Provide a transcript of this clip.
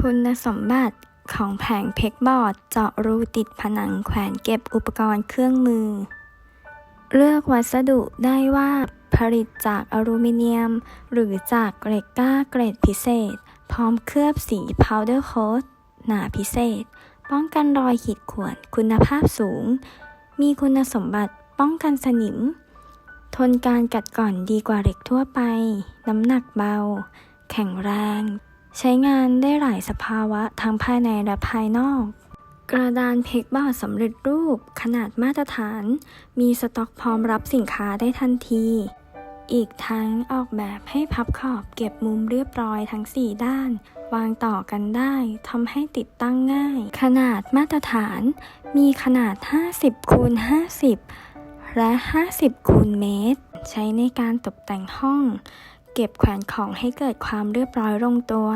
คุณสมบัติของแผงเพกบอร์ดเจาะรูติดผนังแขวนเก็บอุปกรณ์เครื่องมือ เลือกวัสดุได้ว่าผลิตจากอลูมิเนียม หรือจากเกรดก้าเกรดพิเศษ พร้อมเคลือบสี powder coat หนาพิเศษ ป้องกันรอยขีดข่วนคุณภาพสูง มีคุณสมบัติป้องกันสนิม ทนการกัดกร่อนดีกว่าเหล็กทั่วไป น้ำหนักเบา แข็งแรง ใช้งานได้หลายสภาวะทั้งภายในและภายนอก กระดานเพกบอร์ดสำเร็จรูปขนาดมาตรฐาน มีสต็อกพร้อมรับสินค้าได้ทันที อีกทั้งออกแบบให้พับขอบเก็บมุมเรียบร้อยทั้ง 4 ด้าน วางต่อกันได้ทำให้ติดตั้งง่าย ขนาดมาตรฐาน มีขนาด 50คูณ50 และ 50คูณเมตร ใช้ในการตกแต่งห้อง เก็บแขวนของให้เกิดความเรียบร้อยลงตัว